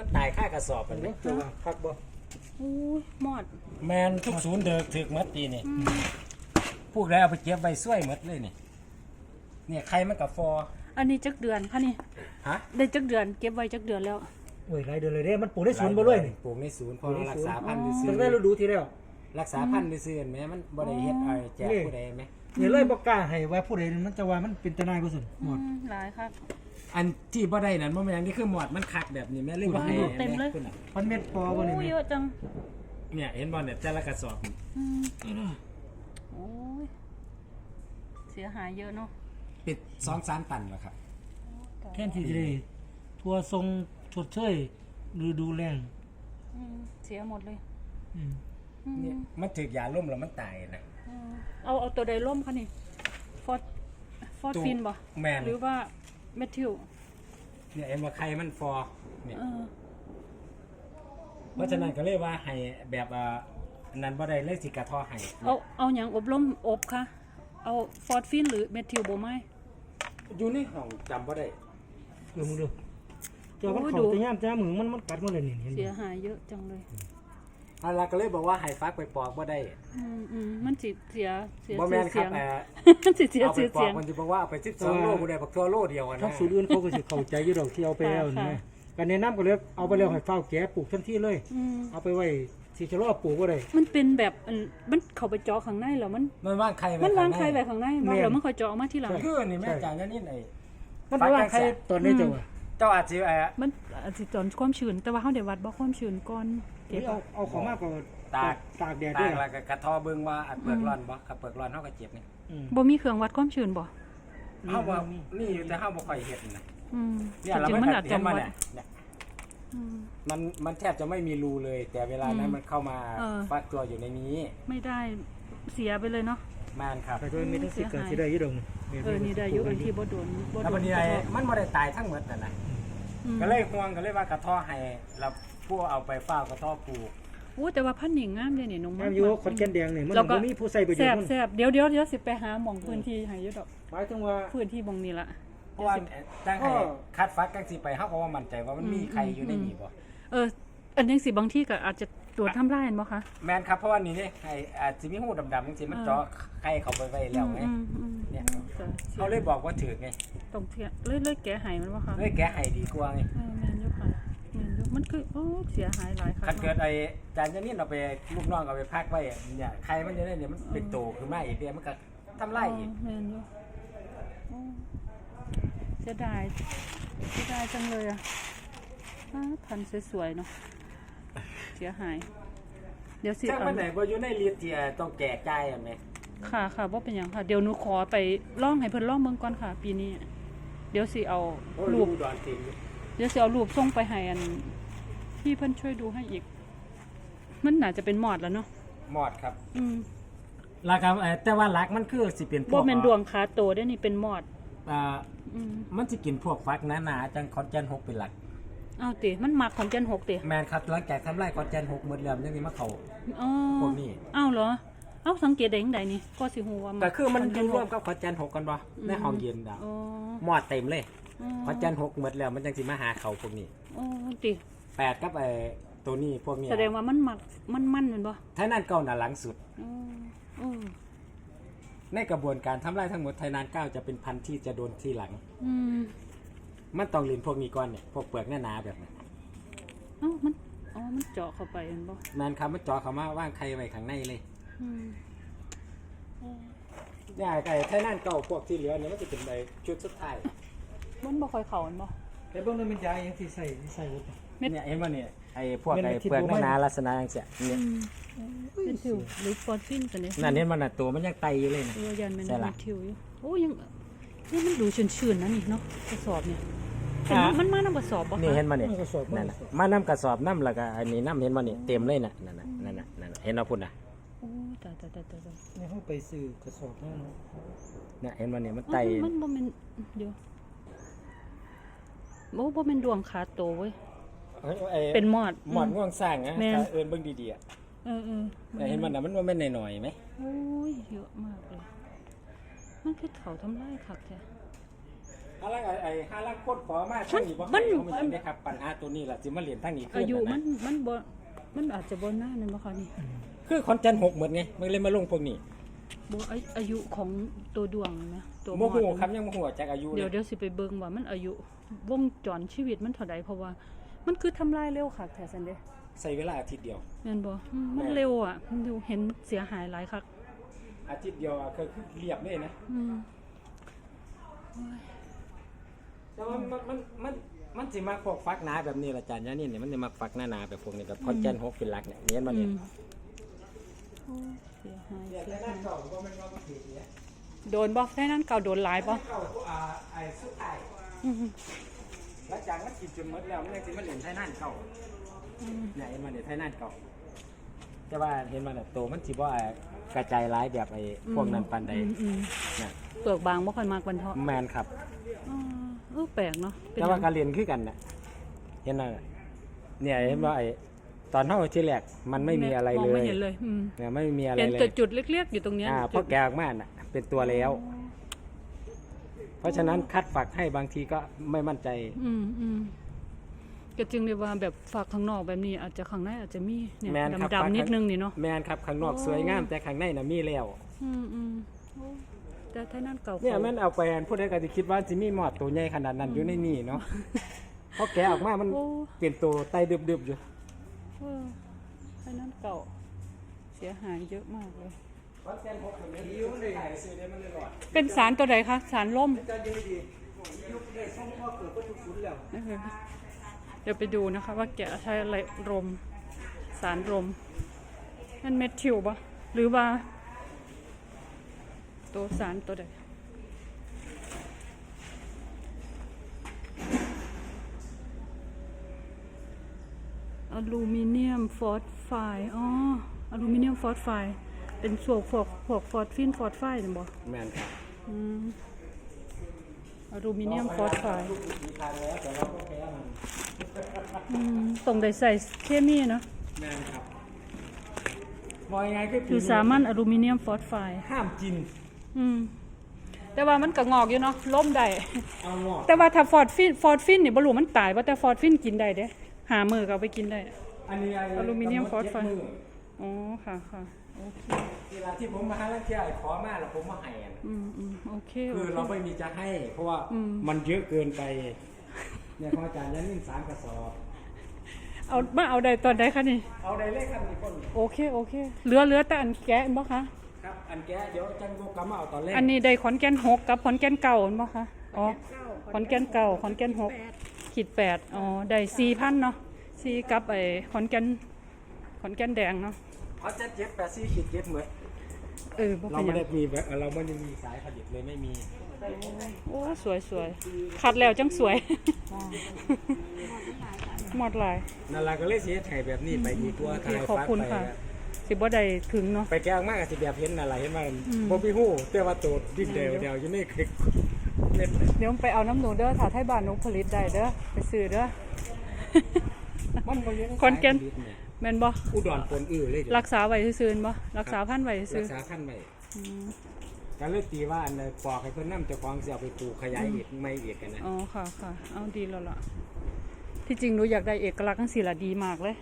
มันตายค่ากระสอบมันอันไหมนี้ตัวคักบ่อู้ยหมอดแมนทุกศูนย์เดิกถึกหมัดตีนี่พวกแล้วเอาไปเก็บไว้ช่วยหมดเลยนี่เนี่ยใครมันกับฟออันนี้จักเดือนค่ะนี่ฮะได้จักเดือนเก็บไว้จักเดือนแล้วโอ้ยหลายเดือนเลยเด้ มันปลูกได้ศูนย์บ่เลยนี่ปลูกในศูนย์พอรักษาพันธุ์ซื้ตั้องแต่ฤดูที่แล้วรักษาพันธุ์ซื้อๆแหมมันบ่ได้เฮ็ดอะไรแจกผู้ใดไหมนี่เลยบ่กล้าให้ว่าผู้ใดมันจะว่ามันเป็นตะนายกูสุดหมดอืมหลายค่ะ อันที่บ่ได้นั่นบ่แม่นนี่คือหมอดมันคักแบบนี้แม่เลยบ่ให้เต็มเลยพิ่นน่ะพันเม็ดปอบ่นี่โอ้ยแม่เยอะจังเนี่ยเห็นบ่เนี่ยแต่ละกระสอบอืมโอ้ยเสียหายเยอะเนาะปิด2-3ตันแล้วครับ แทนที่จะได้ทัวร์ทรงชดเชยฤดูแล้งอืมเสียหมดเลยอืมอืมเนี่ยมันถึกยาล่มแล้วมันตายนะอืมเอาเอาตัวใดล่มคะนี่ฟอร์ดฟอร์ดตัวฟินบ่แมนหรือว่า เมทิวเนี่ยเอ็นว่าใครมันฟอเนี่ยเออเพราะฉะนั้นก็เลยว่าให้แบบอ่าอันนั้นบ่ได้เลยสิกระท้อให้เอาเอาอย่างอบรมอบค่ะ เอาฟอร์ดฟินหรือเมทิวบ่ไหม อยู่ในห้องจำบ่ได้เออมึงดูเจ้ามันโอ้ยเขาดูแต่ย่ามจ้ามือมันมันกัดหมาเลยนี่เห็นเสีบ่ยหายเยอะจังเลย อันละก็เลยบอกว่าให้ฟักไปปอกบ่ได้อืมอืมมันสิเสียเสียบ่ชื่แม่อนคเสีรับยงเอ่อมันสิเสียเอาไปชื่อปอเสีกยง มันสิบอกว่าเอาไป12โลบ่ได้บักทั่วโลเดียวอะถ้านะสูตรอื่นเขาก็สิเข้าใจอยู่ดอกที่เอาไปแล้วค่ะ นะการแนะนำก็เลยเอาไปแล้วให้เฝ้าแกะปลูกทันทีเลย อืมเอาไปไว้สิจะรอปลูกบ่ได้ มันเป็นแบบอันมันเข้าไปเจาะข้างในแล้วมัน มันว่างใครไว้มันวางข้ไข่ไว้ข้างในบ่แล้วมันค่อยเจาะออกมาทีหลัง คือนี่แม่จางนั่นนี่ไอ้ มันไปว่าใครตอนนี้เจ้าว่า เจ้าอาจสิเอ่อมันอาจสิจอนความชื้นแต่ว่าเฮาได้วัดบ่ความชื้นก่อนเก็บเอาเอาของมากกว่าตากตากแดดตาด้วกยแล้วก็กระท้อเบิ่งว่าอันเปลือกร้อนบ่กับเปลือกร้อนเฮาก็เจ็บนี่อืมบ่มีเครื่องวัดความชื้นบ่เฮาว่านี่อยู่แต่เฮาบ่ค่อยเฮ็ดนะอืมเนี่ยจเราริงไม่ๆมันกัอาดจเห็จะนมาวัดเนี่ยเนี่ยอืม มันมันแทบจะไม่มีรูเลย แต่เวลานั้นอืมมันเข้ามาเออ ฟักตัวอยู่ในนี้ไม่ได้เสียไปเลยเนาะ มานครับแต่ตัวมีทั้งสิบกับที่ได้อยี่ดงเออ นี่ได้อยู่อันที่บ่โดนบ่แล้วโดวันนนี้ไอ้มันบ่ได้ตายทั้งหมดนั่นน่ะ อืมก็เลยห่วงก็เลยว่ากระท้อให้แล้วผู้เอาไปเฝ้ากระท้อปลูกโอ้แต่ว่าพันธุ์นี่งามเลยนี่น้องแม่อยู่คอนแกนแดงนี่มันแล้วก็บ่มีผู้ใส่ประโยชแซ่บน์มันแซ่บเดี๋ยวเดี๋ยวเดี๋ยวสิไปหาหม่องพื้นที่ให้อยู่ดอกหมายถึงว่า พื้นที่บ่งนี้ละ เพราะว่าตั้งให้ก็คัดฟักจังสิไปเฮาก็ว่ามั่นใจว่ามันมีใครอยู่ในนี้บ่ เอออันนี้สิบางที่ก็อาจจะ ตรวจทำลายบ่คะแม่นครับเพราะว่านี่นี่ไอ้อาจสิมีหูดำๆจังซี่มันเออเจาะไข่เข้าไปไว้แล้วไง อืมอืมเนี่ยอืมจ้ะเขาเลยบอกว่าถือไงต้องเทียเลยเลยแกะให้มันบ่คะเลยแกะให้ดีกว่าไงเออแม่นอยู่ค่ะแม่นอยู่มันคือโอ้เสียหายหลายค่ะคันเกิดไอ้จานจะนี่เอาไปลูกน้องเอาไปพักไว้เนี่ยใครมันจะได้เนี่ยมันเป็นโตขึ้นมาอีกเดียวมันก็ทำลายอีก แม่นอยู่โอ้เสียดายเสียดายจังเลยอะอ้าพันธุ์สวยๆเนาะเสียหาย เดี๋ยวสิจ้างเอามันไหนบ่อยู่ในเรียนที่ต้องแก่ใจายอะแม่ค่ะค่ะว่าเป็นอย่างค่ะ เดี๋ยวหนูขอไปล่องให้เพิ่นล่องเบิ่งก่อนค่ะ ปีนี้ เดี๋ยวสิเอาโอ้รูลูปกดอนติงเดี๋ยวสิเอารูปส่งไปให้อันพี่เพิ่นช่วยดูให้อีก มันน่าจะเป็นหมอดแล้วเนาะหมอดครับ อืมแล้วก็เอ่อแต่ว่าหลักมันคือสิเป็นพวบ่กแม่นดวงขาโตได้อนี่เป็นหมอด อ่าอืมมันสิกินพวกฟักหนาๆจังคอนเจน6เป็นหลัก เอาติมันมักของจันหกติแม่นครับหลังจากทำลายคอนเจน6หมดแล้วมันยังสิมาเข้าอ๋อพวกนี้ เอ้าเหรอ เอ้าสังเกตได้จังไดนี่ก็สิฮู้ว่าก็คือมันอยู่ร่วมกับกับคอนเจน6กันบ่ในห้องเย็นดาวอ๋อหมอดเต็มเลยอ๋อคอนเจน6หมดแล้วมันจังสิมาหาเขาพวกนี้อ๋อติแปดกับไอ้ตัวนี้พวกนี้แสดงว่ามันมักมันมันแม่นบ่ไทยนานเก้าน่ะหลังสุดอ๋ออ๋อในกระบวนการทำลายทั้งหมดไทยนานเก้าจะเป็นพันธุ์ที่จะโดนทีหลัง อืม มันต้องเรียนพวกนี้ก่อนเนี่ยพวกเปลือกหนาๆแบบนั้นเอ้ามันอ๋อมันเจาะเข้าไปแม่นบ่นานคำมันเจาะเขามาว่างใครไว้ข้างในเลยอืมเนี่ยไอ้ไทยนานเก้าพวกที่เหลือเนี่ยมันจะเป็นใบชุดสุดท้ายมันบ่ค่อยเข้าแม่นบ่แต่เบิ่งนั้นมันยาอย่างที่ใส่ที่ใส่ไว้เม็ดเนี่ยเห็นว่าเนี่ยไอ้พวกเม็ดไอ้ที่เปลือกตัวมันหนาๆลักษณะอย่างเงี้ยเนี่ยเป็นทิวหรือฟอร์ฟินกันเนี่ยนั่นเห็นมันน่ะตัวมันยังไตอยู่เลยนะ เออยันมันใช่มีล่ะทิวอยู่โอ้ยัง นี่มันดูชื้นๆนะนี่เนาะกระสอบเนี่ยแต่อะมันมันมาน้ำกระสอบปะนี่เห็นมันเนี่ยมันก็สอบนั่นน่ะมาน้ำกระสอบน้ำแล้วก็อันนี้น้ำเห็นมันเนี่ยเต็มเลยน่ะนั่นน่ะนั่นน่ะนั่นน่ะเห็นเอาพุ่นน่ะโอ้ตายตายตายตายตายในห้องไปซื้อกระสอบนั่นเนาะเนี่ยเห็นมันเนี่ยมันอ้าไตวมันบ่แม่นเดี๋ยวโอ้บ่แม่นดวงขาโตเว้ยเป็นมอดหมอดง่วงสร้างนะแม่นถ้าเอินเบิ่งดีๆอะเออเออแต่เห็นมันน่ะมันว่าแม่นหน่อยๆไหมโอ้ยเยอะมากเลย มันคือเขาทำลายคักแท้อะไรไอ้ไอ้ห้าลังคนขอมาทางนี้บ่มัให้นเขามันได้ครับปัญหาตัวนี้ล่ะสิมาเรียนทางนี้อายุขึ้มันมันบ่มันอาจจะบ่นานนั่นบ่คะนี่คือคอนจันหกเหมือนไงมันเลยมาลงพวกนี้บ่อาอายุของตัวดวงนะตัวโมโหดครับยังโมโหจากอายุเดี๋ยวเลยเดี๋ยวสิไปเบิ่งว่ามันอายุวงจรชีวิตมันเท่าใดเพราะว่า มันคือทำลายเร็วค่ะแท้ซั่นเด้ใส่เวลาอาทิตย์เดียวแม่นบ่อืมมันเร็วอะมันเร็วเห็นเสียหายหลายคัก อาทิตย์เดียวอะคือคือเรียบเลยนะ อืมแต่ว่ามันมันมันมันสิมาพวกฟักหนาแบบนี้ละจานยานี่เนี่ยมันจะมาฟักหนาๆแบบพวกนี้แบบคอนจันหกเป็นหลักเนี่ยเรียนมาอืเนี่ยมโอ้เสียหายเนี่ยเสีแต่ยหน้าหายเก่าก็มันก็มาถือเนี่ยโดนบ่แค่นั้นเก่าโดนหลายบ่เก่าก็อ่าไอ้สุดท้ายอืมแล้วจากมันกินจนหมดแล้วมันยังสิมาเรียนไทยน่านเก่าอืม เนี่ยเห็นมันเนี่ยไทยน่านเก่า แต่ว่าเห็นมันเนี่ยโตมันสิบ่กระจายหลายแบบไอ้พวกนั้นปานใดอืมอืมเนี่ยเปลือกบางบ่ค่อยมากบันเทาะแมนครับ อ๋อเออแปลกเนาะเป็นแต่ว่าการเรียนคือกันน่ะเห็นไหมเนี่ยเห็นว่าไอ้ตอนเท่าที่แรกมันไม่มีอะไรมองเลไม่ยเห็นเลยอืมเนี่ยไม่มีอะไรเห็นเลแต่ยจุดเล็กๆอยู่ตรงเนี้ยอ่าพอแกะออกมาน่ะเป็นตัวแล้ว เพราะฉะนั้นคัดฝักให้บางทีก็ไม่มั่นใจ อืมอืม ก็จึงเรียกว่าแบบฝากข้างนอกแบบนี้ อาจจะข้างในอาจจะมีเนี่ยแมนครับ ดำๆนิดนึงนี่เนาะ แมนครับข้างนอกโอ้ สวยงามแต่ข้างในน่ะมีแล้วอืมอืมโอ้แต่ถ้านั่นเก่าเนี่ยมันเอาไปอันผู้ใดก็จะคิดว่าสิมีหมอดตัวใหญ่ขนาดนั้นอยู่ในนี่เนาะพอแกะออกมามันโอ้ เป็นตัวไตดึบๆอยู่เออถ้านั่นเก่าเสียหายเยอะมากเลย เป็นสารตัวใดคะสารล่ม เออ เดี๋ยวไปดูนะคะว่าแกะใช้อะไรรม สารรมนั่นเม็ดทิวปะหรือว่า ตัวสารตัวใดอลูมิเนียมฟอสไฟอ๋ออลูมิเนียมฟอสไฟเป็นพวกพวกพวกฟอสฟินฟอสไฟนี่บ่แมนครับอืมอลูมิเนียมฟอสไฟ มีทางแล้วแต่เราก็แพ้มันอืมตรงได้ใส่เคมีเนาะแมนครับมองยังไงก็คือสามัญอลูมิเนียมฟอสไฟห้ามกิน อืมแต่ว่ามันก็งอกอยู่เนาะล้มได้ เอาหมอดแต่ว่าถ้าฟอร์ดฟินฟอร์ดฟินนี่บ่รู้มันตายบ่แต่ฟอร์ดฟินกินได้เด้หามือก็เอาไปกินได้ อันนี้ไอลูมิเนียมฟอสไฟกำหนดเจ็ดมื้อ๋อค่ะค่ะโอเคเวลาที่ผมมาหาลังเที่ยวไอ้ขอมาแล้วผมมาให้อะอืมอืมโอเคโอคือเค เราไม่มีจะให้ เพราะว่าอืม มันเยอะเกินไป เนี่ยของอาจารย์ยันนิ่งสามกระสอบ เอามาเอาได้ตอนใดคะนี่ เอาได้เลขครับนี่คนโอเคโอเคเหลือเหลือแต่อันแกะบ่คะ ครับ อันแกเดี๋ยวจังโกกลับมาเอาตอนแรกอันนี้ได้ขอนแก่นหกกับขอนแก่นเก่าเห็นบ่คะอ๋อขอนแก่นเก่าขอนแก่นหกขีดแปดอ๋อได้สี่พันเนาะสี่กับไอ้ขอนแก่นขอนแก่นแดงเนาะเขาจะเจ็ดแปดสี่ขีดเจ็ดเหมือนเออบ่เราเป็นหไม่ยังได้มีแบบเราไม่ได้มีสายผลิตเลยไม่มี โอ้สวยสวยขัดแล้วจังสวย หมดหลายนั่นเราก็เลยเสียไถ่แบบนี้ไปดีกว่าโอเคถ่ายขอบฟักคุณไปค่ะ สิบ่ได้ถึงเนาะไปแก้งมากสิแบบเห็นอะไรเห็นว่าอืมบ่มีหูแต่ว่าตัวดิ้นเดียวเดียวอยู่ในคลิกเม็ดเลยเดี๋ยวไปเอาน้ำหนูเด้อถ้าไทยบ้านหนูผลิตได้เด้อไปซื้อเด้อมันบ่อยู่ใคอนแก่นสายผลิตเยแม่นบ่อุดรปนอื้อเลยเดี๋ยวรักษาไว้ซื่อๆบ่รักษาพันธุ์ไว้ซื่รัอกษาขั้นไว้อืม ก็เลยตีว่าอันใดปอกให้เพิ่นนำเจ้าของสิเอาไปปลูกขยายอีกไม่อีกกันนะอ๋อค่ะค่ะเอาดีแล้วล่ะ ที่จริงหนูอยากได้เอกลักษณ์จังซี่ล่ะดีมากเลย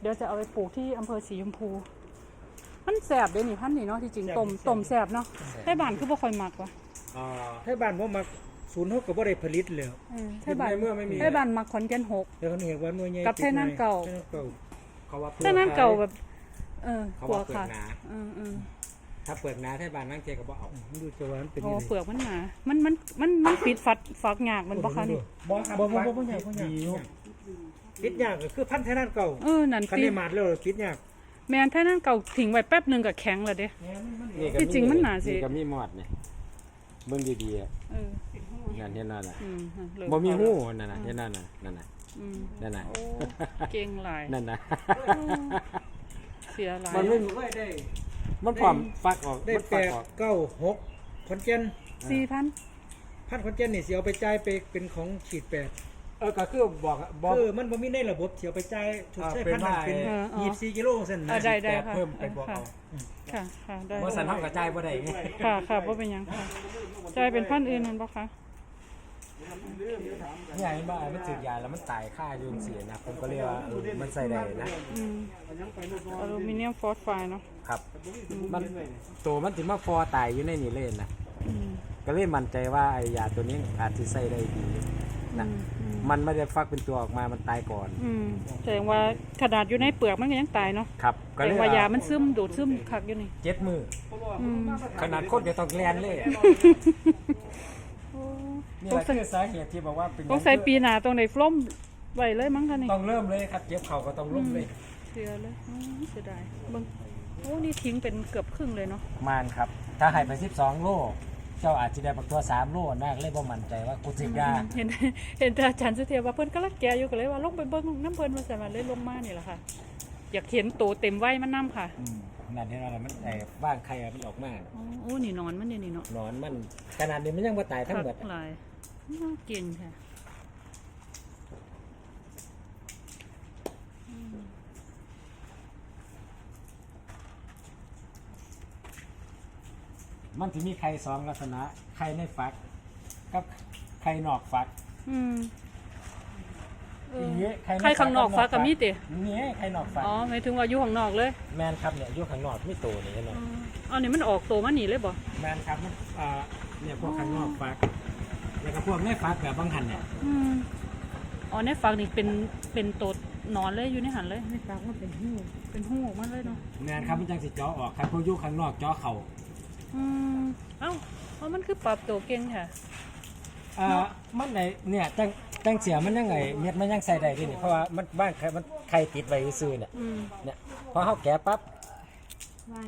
เดี๋ยวจะเอาไปปลูกที่อำเภอศรีชมพูมันแซ่บเด้นี่พันธุ์นี่เนาะที่จริงต้มต้มแซ่บเนาะไทยบ้านคือบ่ค่อยมักว่ะอ่าให้บ้านว่ามาศูนย์หกก็บ่ได้ผลิตแล้วเออไทยบ้านในเมื่อไม่มีไทยบ้านมักขอนแก่นหกแล้วเขาเห็นว่าหน่วยใหญ่กับไทยนั่นเก่าไทยนั่นเก่าเขาว่าแต่นั้นเก่าแบบ เออเขากลัวว่าเปลือค่ะกหนาเออเออ ถ้าเปลือกหนาไทบ้านนั่งเจก็บ่เอาดูจะว่ามันเป็นโอ้ยังไงเปลือกมันหนา มันมันมันมันปิดฝัดฝักหยากมันบ่คะนี่บ่ครับบ่บ่บ่บ่ใหญ่บ่ใหญ่ดีอยู่ปิดยากก็คือพันธุ์ไทยนั่นเก่าเออนั่นคันปีได้มาดแล้วปิดยากแม่นไทยนั่นเก่าทิ้งไว้แป๊บหนึงก็แข็งแล้วเด้นี่ก็ที่จริงมันหนาสิ ก็มีหมอดนี่เบิ่งดีๆอะเออนั่นเห็นนั่นน่ะอืมเริ่บ่มีเข้าหูแล้วนั่นน่ะเห็นนั่นน่ะนั่นน่ะอืมนั่นน่ะโอ้เก่งหลายนั่นน่ะเสียหลายมันไม่ ได้ได้ มันพร้อมฟักออกได้มันแปฟักดออก เก้าหกขอนแก่นสี่พันพันธุ์ขอนแก่นนี่สิเอาไปจ่ายไปเป็นของฉีดแปดเออก็คือบอกบอก คือมันบ่มีในระบบสิเอาไปจ่ายถูกใช้พันธุ์นั้นเป็นเออเออ ยี่สิบสี่กิโลซั่นเอนะอได้ได้แต่ค่ะเพิ่มไปบอกค่ะเอา ค่ะ ค่ะ ได้บ่สันเฮากระจายบ่ได้ไง ค่ะ ค่ะบ่เป็นหยังค่ะจ่ายเป็นพันธุ์อื่นนั่นบ่คะ เนี่ยเห็นบ่มันถือยาแล้วมันตายค่าอยู่จังซี่นะผมก็เลยว่าเออมันใส่ได้นะอืมอลูมิเนียมฟอสไฟด์เนาะครับ มันตัวมันสิมาฟอตายอยู่ในนี่เลยนะอืมก็เลยมั่นใจว่าไอ้ยาตัวนี้อาจจะใส่ได้ดีนะอืมมันไม่ได้ฟักเป็นตัวออกมามันตายก่อนอืมแสดงว่าขนาดอยู่ในเปลือกมันก็ยังตายเนาะครับก็แสดเลยงว่ายามันซึมดูดซึมคักอยู่นี่เจ็ดมืออืมขนาดคนเดียวต้องแลนเลยโอ้ นี่ต้อแหงละใส่คือสาเหตุที่บอกว่าเป็นต้องใส่ปีหน้าต้องได้ฟล่มไว้เลยมั้งคะนี่ต้องเริ่มเลยครับเจ็บเข่าก็ต้องลุ่มเลยเสียเลยอืมเสียดายเบิ่งโอ้นี่ทิ้งเป็นเกือบครึ่งเลยเนาะมานครับ ถ้าให้ไป12โลเจ้าอาจจะได้บักตัว3โลนะเลยบ่มั่นใจว่ากูสิยาเห็นเห็นแต่อาจารย์สุเทพว่าเพิ่นกำลังแก่อยู่ก็เลยว่าลงไปเบิ่งน้ำเพิ่นมาสั่นว่าเลยลงมานี่แหละค่ะ อยากเห็นโตเต็มวัยมันนํค่ะอืมนั่นที่เรามันไอ้บ้างใครอะมันออกมาอ๋อโอ้นี่นอนมันนี่นี่เนาะหนอนมันขนาดนี้มันยังบ่ตายทั้งหมด หลาย น่าเก่งค่ะมันสิมีไข่สองลักษณะ ไข่ในฟัก กับไข่นอกฟักอืมเออนี่ไข่ข้างนอกฟักกับมีตินี่ไข่นอกฟัก อ๋อหมายถึงว่าอยู่ข้างนอกเลย แมนครับเนี่ยอยู่ข้างนอกมีตัวนี่เห็นไหมอ๋ออันนี้มันออกโตมานี่เลยบ่แมนครับมันอ่าเนี่ยพวกข้างนอกฟัก แล้วก็พวกในฟักแบบบางหันเนี่ย อืมอ๋อในฝักนี่เป็นเป็นโตนอนเลยอยู่ในหันเลยไม่ฟังว่าเป็นหูเป็นหูออกมาเลยเนาะแมนครับมันจังสิเจาะออกครับพวกอยู่ข้างนอกเจาะเข่าอืมเอ้าเพราะมันคือปรับตัวเก่งค่ะอ่ามันไหนเนี่ยจังจังเสียมันยังไงเม็ดมันยังใส่ได้ดิเนี่ยเพราะว่ามันบ้านใครมันไข่ติดไว้ซื่อๆเนี่ยอืมเนี่ยพอเขาแกะปั๊บ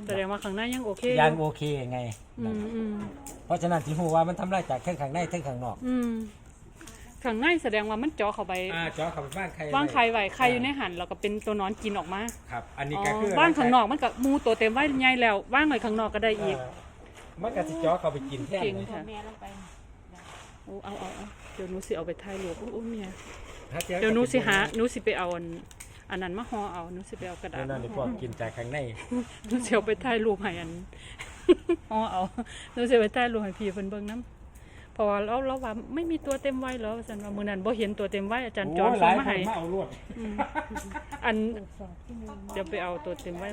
แสดงว่าข้างในยังโอเคยังโอเคไงอืมอืมเพราะฉะนั้นที่หูว่ามันทำลายจากเทั้งข้างในเทั้งข้างนอกอืมข้างในแสดงว่ามันเจาะเข้าไปอ่าเจาะเข้าไปบ้านใครว่างไข่ไว้ไข่อยู่ในหันแล้วก็เป็นตัวนอนกินออกมาครับ อันนี้อ๋อก็คือว่างข้างนอกมันก็มูตัวเต็มไว้ใหญ่แล้วว่างไว้ข้างนอกก็ได้อีกเมันก็สิเจาะเข้าไปกินแทนเก่งเลยค่ะโอ้เอาเอาเอาเดี๋ยวหนูสิเอาไปถ่ายรูปโอ้โอ้เมียถ้าจอเดี๋ยวหนูสิหาหนูสิไปเอา อันอันนั้นมาห่อเอาหนูสิไปเอากระดาเดี๋ษยวนั่นนี่พวกกินจากข้างในหนูสิเอาไปถ่ายรูปให้อันห่อเอาหนูสิเอาไปถ่ายรูปให้พี่เพิ่นเบิ่งนํเพราะว่าเราเราว่าไม่มีตัวเต็มวัยแล้วอาจารย์ว่ามื้อนั้นบ่เห็นตัวเต็มวัยอาจารย์จอนโหส่ลางยมาคให้นมาเอาลวด อันเดี๋ยวไปเอาตัวเต็มวัย